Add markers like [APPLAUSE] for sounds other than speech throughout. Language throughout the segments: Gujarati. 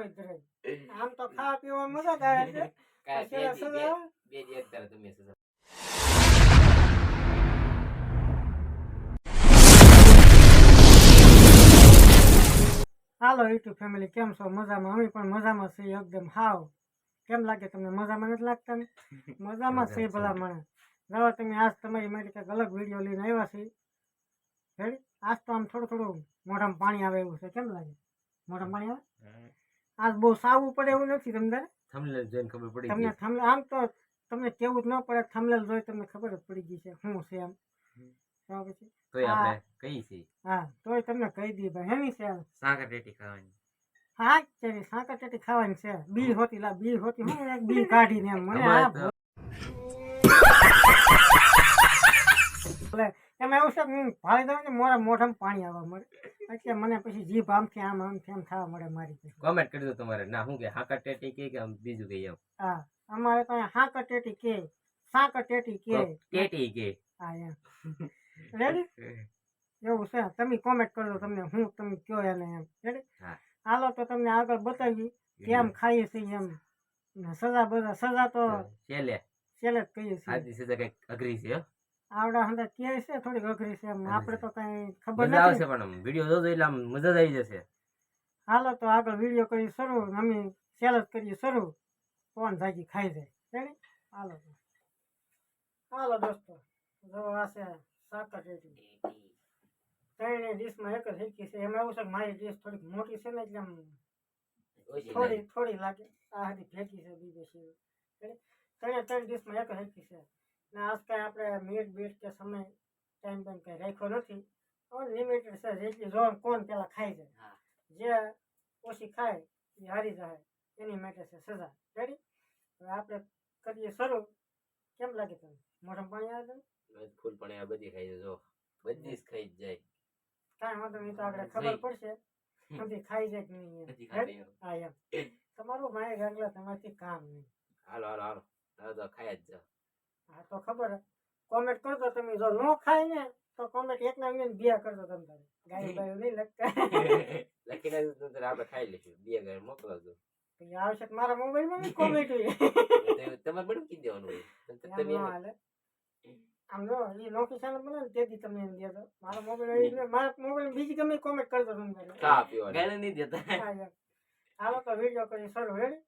હોય આમ તો ખાવા પીવા મજા આવે છે. [LAUGHS] પછી બે બે-. હાલો યુટ્યુબ ફેમિલી કેમ છો? મજામાં? અમે પણ મજામાં છીએ એકદમ હાવ. કેમ લાગે તમને? મજામાં નથી લાગતા ને? [LAUGHS] મજામાં છે. ભલા મને જવા તમે આજ તમારી મારી કંઈક અલગ વીડિયો લઈને આવ્યા છીએ. રેડી આજ તો આમ થોડું થોડું મોઢામાં પાણી આવે એવું છે. કેમ લાગે? મોઢામાં પાણી આવે? આજ બહુ સાવું પડે એવું નથી તમને થમલેલ જોઈને ખબર પડી તમને ગઈ. આમ તો તમને કેવું જ ન પડે થમલેલ જોઈ તમને ખબર જ પડી ગઈ છે શું છે એમ. પછી તોય. આપણે કઈ છે. હા તોય તમને કહી દી ભાઈ હેની છે? આ? ટેટી ખાવાની. હા તેની સાંકર ટેટી ખાવાની છે. બી હોતી લા બી હોતી હું એક બી કાઢીને મને આ એમાં એવું છે હું ભાળી દઉં ને મોરા મોઢામાં પાણી આવવા મળે. એટલે મને પછી જીભ આમથી આમ આમથી આમ થવા મળે મારી કોમેન્ટ કરી દો તમારે. ના શું કે? હાકા ટેટી કે કે આમ બીજું કઈ એમ? હા અમારે તો હાકા ટેટી કે સાકા ટેટી કે. ટેટી કે. હા એમ. રેડી એવું છે. તમે કોમેન્ટ કરજો તમને હું તમે કયો એને એમ. રેડી. હાલો તો તમને આગળ બતાવી કેમ ખાઈએ છીએ એમ. સજા બધા સજા તો છેલ્લે. છેલ્લે જ કહીએ છીએ. આજની સજા કંઈક અઘરી છે. આવડા હંદા કે છે? થોડી અઘરી છે એમ આપણે તો કઈ ખબર નથી. આવશે પણ આમ. વીડિયો જોજો એટલે આમ મજા જ આવી જશે. હાલો તો આગળ વીડિયો કરી શરૂ. અમે સેલ જ કરીએ શરૂ. કોણ ભાજી ખાઈ જાય? રેડી હાલો. હાલો દોસ્તો. જો આ છે સાકર રેડી. ત્રણેય ડીશમાં એક જ હેકી છે. એમાં એવું છે કે મારી ડીશ થોડીક મોટી છે ને એટલે આમ થોડી થોડી લાગે. આ હતી ભેગી છે બીજે છે. ત્રણે ત્રણ ડીશમાં એક હેકી છે. ને આજ કાંઈ આપણે મિનિટ બીટ કે સમય ટાઈમ ટાઈમ કંઈ રાખ્યો નથી. લિમિટેડ છે જેટલી જો કોણ પેલા ખાઈ જાય. હા. જે ઓછી ખાય એ હારી જાય. એની માટે છે સજા. રેડી હવે આપણે કરીએ શરૂ. કેમ લાગે તમને? મોઢામાં પાણી આવે તમે ફૂલ પણ આ બધી ખાઈ જજો બધી જ ખાઈ જ જાય. કાંઈ વાંધો નહીં તો આપણે ખબર પડશે. બધી ખાઈ જાય કે નહીં. હા એમ. તમારું માય ગાંગલા તમારથી કામ નહીં. હાલો હાલો હાલો. તો ખાઈ જ જાઓ. હા તો ખબર કોમેન્ટ કરજો તમે. જો ન ખાય ને તો કોમેન્ટ એક ના બે કરજો તમે તારે. ગાય ગાયું નહીં લખતા. [LAUGHS] લખી જ નહીંતર આપણે ખાઈ લઈશું. બે ગાય મોકલાવજો પછી આવશે મારા મોબાઈલમાં કોમેન્ટ [LAUGHS] હોય? તો તમારે બધું કી દેવાનું હોય? આમ જો એ લોકેશન બને ને તેથી તમે એમ દેતો મારો મોબાઈલ મારા મોબાઈલ બીજી ગમે કોમેન્ટ કરતો તમે ચા નહીં દેતા. હાલો તો વીડિયો કરી શરૂ રેડી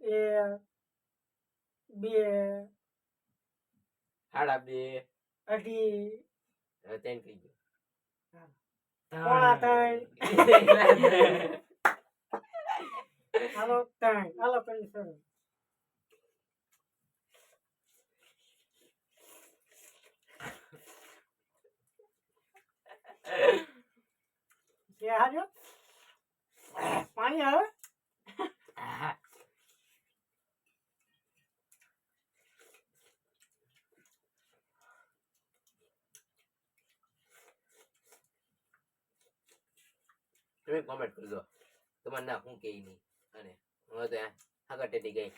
એ બે હાડા બે અઢી હવે ત્રણ થઈ ગયું પોણા ત્રણ. હાલો ત્રણ હાલો કરી શરૂ જે હાર્યો પાણી આવે તમે કોમેન્ટ કરજો. તમારે ના હું કે નહીં. અને હવે તો આગળ ટેટી ગઈ.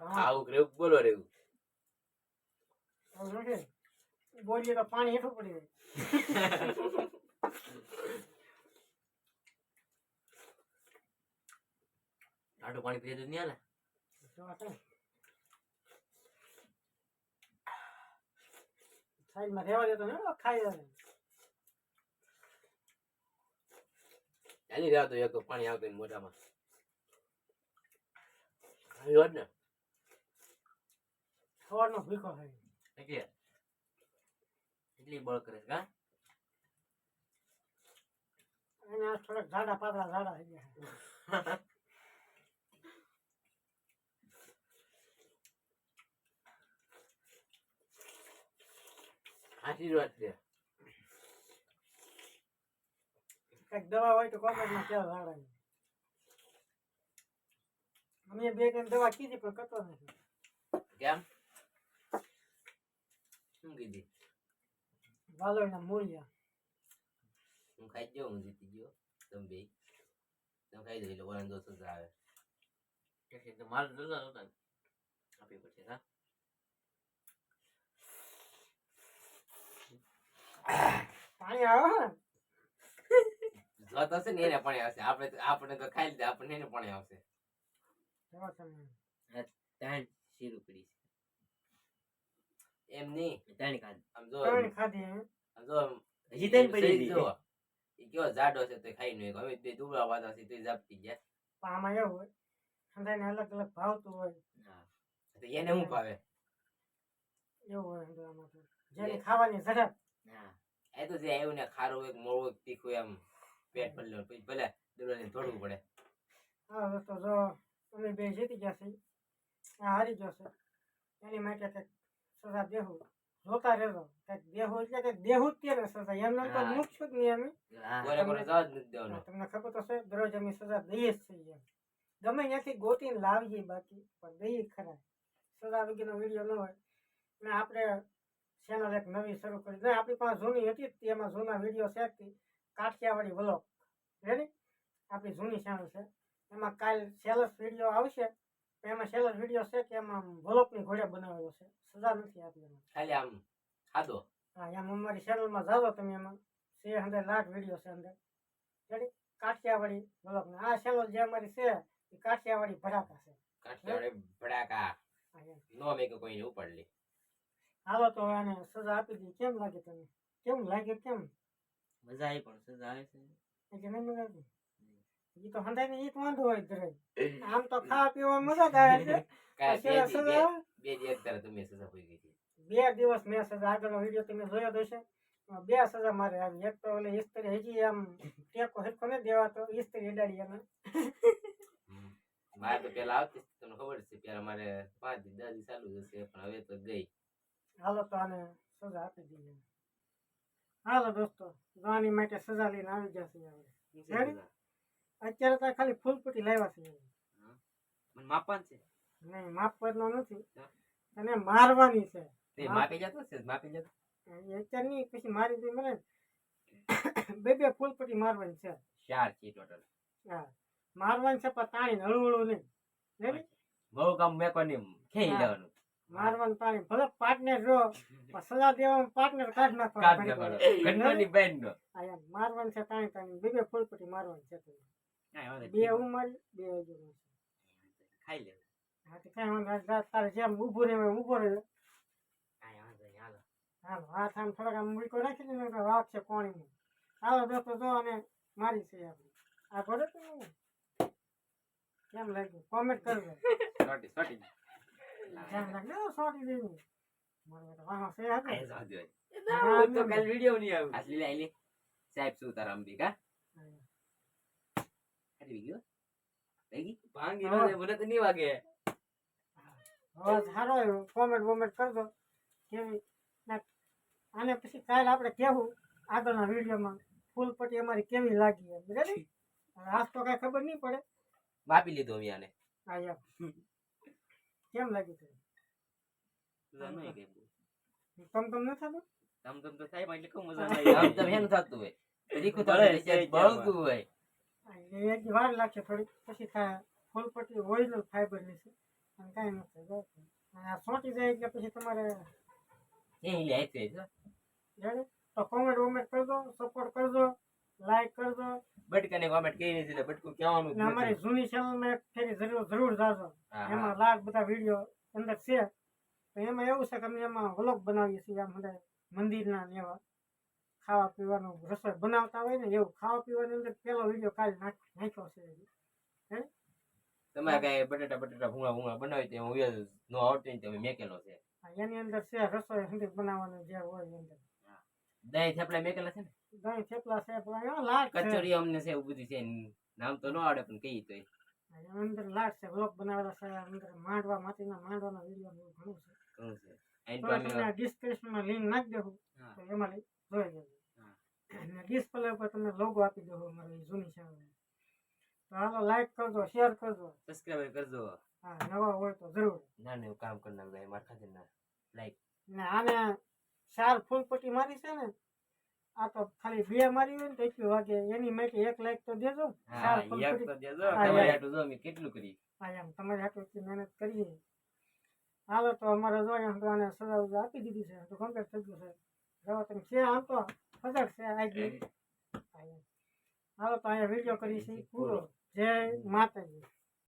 આવું રેવું બોલો રેવું બોલીએ તો પાણી હેઠું પડી જાય. [LAUGHS] ટાટું પાણી પીએ તો નહીં હાલે. સાઈડમાં રહેવા દેતો ને ખાઈ એની રહ્યા તો એક પાણી આવતું મોઢામાં. આવ્યો જ ને? સવારનો ભૂખો થાય. એટલે એટલી બળ કરે કા એને થોડાક ઝાડા પાતળા ઝાડા થઈ ગયા. [LAUGHS] સાચી વાત છે. કંઈક દવા હોય તો કોમેન્ટમાં ઝાડા છે. અમે બે ત્રણ દવા કીધી પણ કરતો નથી. કેમ? શું કીધી? વાલોળના મૂળિયા હું ખાઈ જ ગયો હું જીતી ગયો. તમે બે. તમે ખાઈ દો એટલે વરણ સજા આવે. કે તો મારે જતા હતા આપી પડશે હા? પાણી આવે હે. હશે ને એને પણ આવશે. આપણે આપણે તો ખાઈ લીધા આપણને એને પણ આવશે. ત્રણ શીરું પડી એમ નહીં. છે ત્રણ ખાધ. આમ જો ત્રણ ખાધી હે. આમ જો હજી ત્રણ પડી જો. ઈ કેવો જાડો છે તો ખાઈ નહીં હવે બે દુબળા વાળા છે તો ઝાપટી ગયા. આમાં એવું હોય અલગ અલગ ભાવતું હોય. તો એને શું ભાવે? એવું હોય તો. જેની ખાવાની ઝડપ હા. એ તો જે આવ્યું ને ખારું એક મોળું એક તીખું એમ પેટ ભરી લેવાનું. પછી ભલે દોડવાને દોડવું પડે. હા તો જો અમે બે જીતી આ હારી જશે છે. એની માટે કંઈક સજા દેવું જોતા રહેજો. કંઈક દેવું એટલે કંઈક દેવું જ ત્યારે સજા. એમને તો. મૂકશું જ નહીં અમે? તમને ખબર તો છે દરરોજ અમે સજા દઈએ જ છીએ એમ. ગમે ત્યાંથી ગોતીને લાવીએ બાકી પણ દઈએ ખરા. સજા વગેરેનો વીડિયો ન હોય. ને આપણે ચેનલ એક નવી શરૂ કરી. નહીં આપણી પાસે જૂની હતી તે એમાં જૂના વીડિયો છે. કાઠિયાવાડી વ્લોગ રેડી આપણી જૂની ચેનલ છે. એમાં કાલ સેલસ વીડિયો આવશે. એમાં સેલસ વીડિયો છે કે એમાં વ્લોગની ઘોડે બનાવેલો છે. સજા નથી આપી એમાં. ખાલી આમ ખાધો? હા એમ અમારી ચેનલમાં જાઓ તમે એમાં. છે અંદર લાખ વીડિયો છે અંદર. રેડી કાઠિયાવાડી વ્લોગ આ ચેનલ જે અમારી છે એ કાઠિયાવાડી ભડાકા છે. કાઠિયાવાડી ભડાકા. નો મેં કોઈને ઉપાડી હાલો તો આને સજા આપી દી. કેમ લાગે તને? કેમ લાગે કેમ? મજા આવી પણ સજા આવે છે. એટલે નહીં મજા આવી એ તો હંધાઈ ને એક વાંધો હોય ઘરે. આમ તો ખાવા પીવા મજા જ આવે છે. [LAUGHS] બે દી- સજા બે- બે દી તારે તમે સજા પડી ગઈ બે દિવસ મેં સજા. આગળનો વીડિયો તમે જોયો જ હશે. બે સજા મારે આવી. એક તો ઓલે ઇસ્ત્રી હજી આમ ટેકો હેરખો ને દેવાતો. ઇસ્ત્રી અડાડી એને. મારે તો પેલા આવતી તમને ખબર છે. પેલા મારે પાંચ દસ ચાલુ જશે પણ હવે તો ગઈ. હાલો તો આને સજા આપી દઈએ હાલો દોસ્તો ગાની માટે સજા લઈને આવી જશે આપણે અત્યારે તો ખાલી ફૂલપટ્ટી લાવ્યા છે મને માપવાનું છે? નહીં માપવાનો નથી. અને મારવાની છે. તે માપી જતો છે? માપી જતો? અત્યારે નહીં પછી મારી દઈ મને બે બે ફૂલપટ્ટી મારવાની છે. ચાર છે ટોટલ. હા. મારવાની છે પણ તાણી હળવું હળવું નહીં. બહુ કામ પણ ખેઈ હા. લેવાનું. મારવાનું પાણી. ભલે પાર્ટનર જો સજા દેવામાં પાર્ટનર કાઢ નાખવાનું. બેન નો મારવાનું છે તાણી તાણી બે બે મારવાની છે બે હું મારી બે હજુ ખાઈ હા તો કાંઈ વાંધો તારે જેમ ઊભું રહેવાય ઊભો રહે હાલો. હાલો હાથ આમ થોડાક આમ મૂકો રાખી દે ને વાત છે કોણીમાં. હાલો દોસ્તો જો અને મારી છે આપણે આ તો કેમ લાગ્યું? કોમેન્ટ કરજો. [LAUGHS] સોટી સોટી સાહેબ શું તારા અંબી કા હારી ગયો? થઈ ગઈ ભાંગી મને તો નહીં વાગે. સારો આવ્યો. કોમેન્ટ વોમેન્ટ કરજો. કેવી? ના આને પછી કાલે આપણે કેવું આગળના વિડીયોમાં ફૂલ પટ્ટી અમારી કેવી લાગી એમ. રેડી આજ તો કાંઈ ખબર નહીં પડે. માપી લીધો અમે આને. હા એમ કેમ લાગી છે કઈ બહુ. તમ તમ ન થતું? તમ તમ તો થાય એટલે કહું મજા [LAUGHS] નહીં આમ તો હેન થતું હોય. તીખું થતું બળે હોય, છે બળતું હોય. એક વાર લાગશે થોડી પછી થાય ફૂલ પટ્ટી ઓરિજિનલ ફાઈબરની છે. અને કાંઈ ન થાય બસ. અને આ સોટી જાય એટલે પછી તમારે એ લે છે તો કોમેન્ટ વોમેન્ટ કરજો સપોર્ટ કરજો. લાઈક કરજો બટકાને કોમેન્ટ કરી દીધી બટકું કહેવાનું અને અમારી જૂની ચેનલમાં એક ફેરી જરૂર જરૂર જાજો. એમાં હા. લાખ બધા વીડિયો અંદર છે. તો એમાં એવું છે કે અમે એમાં વ્લોગ બનાવીએ છીએ આમ બધા મંદિરના ને એવા ખાવા પીવાનું રસોઈ બનાવતા હોય ને એવું ખાવા પીવાની અંદર પેલો વીડિયો કાલે નાખ નાખ્યો છે. તમારે કાંઈ બટેટા બટેટા ભૂંગળા ભૂંગળા બનાવી તો હું નો આવડતું તમે મેકેલો છે. એની અંદર છે રસોઈ હંધી બનાવવાનું જે હોય એની અંદર. દહીં થેપલા મેકેલા છે ને? દહીં થેપલા છે પણ લાટ કચોરી અમને છે એવું બધું છે નામ તો ન આવડે પણ કઈ તો અંદર લાટ છે બ્લોક બનાવેલા છે અંદર માંડવા માટીના માંડવાના વીડિયો એવું ઘણું છે. ઘણું ડિસ્ક્રિપ્શનમાં લિંક નાખી દેવું તો એમાં જોઈ લેજો. અને ડિસ્પ્લે ઉપર તમને લોગો આપી દેવો અમારી જૂની ચેનલ તો હાલો લાઈક કરજો શેર કરજો. સબસ્ક્રાઇબ કરજો. હા નવા હોય તો જરૂર. ના ને કામ કરી નાખજો મારા ખાતે ના. લાઈક ને આને ચાર ફૂલ પટ્ટી મારી છે ને આ તો ખાલી બે મારી હોય ને તો એટલું વાગે. એની માટે એક લાઈક તો દેજો. ચાર ફૂલ પટ્ટી તો દેજો. હા, તમારે હાટું જો અમે કેટલું કરી હા એમ. તમારી હાટુ મહેનત કરીએ. હાલો તો અમારે જો આને સજા ઉજા આપી દીધી છે. તો કમ્પ્લીટ થઈ ગયું છે. જો તમે છે આમ તો? ફજર છે આજની હાલો તો અહીંયા વીડિયો કરીશું પૂરો. જય માતાજી.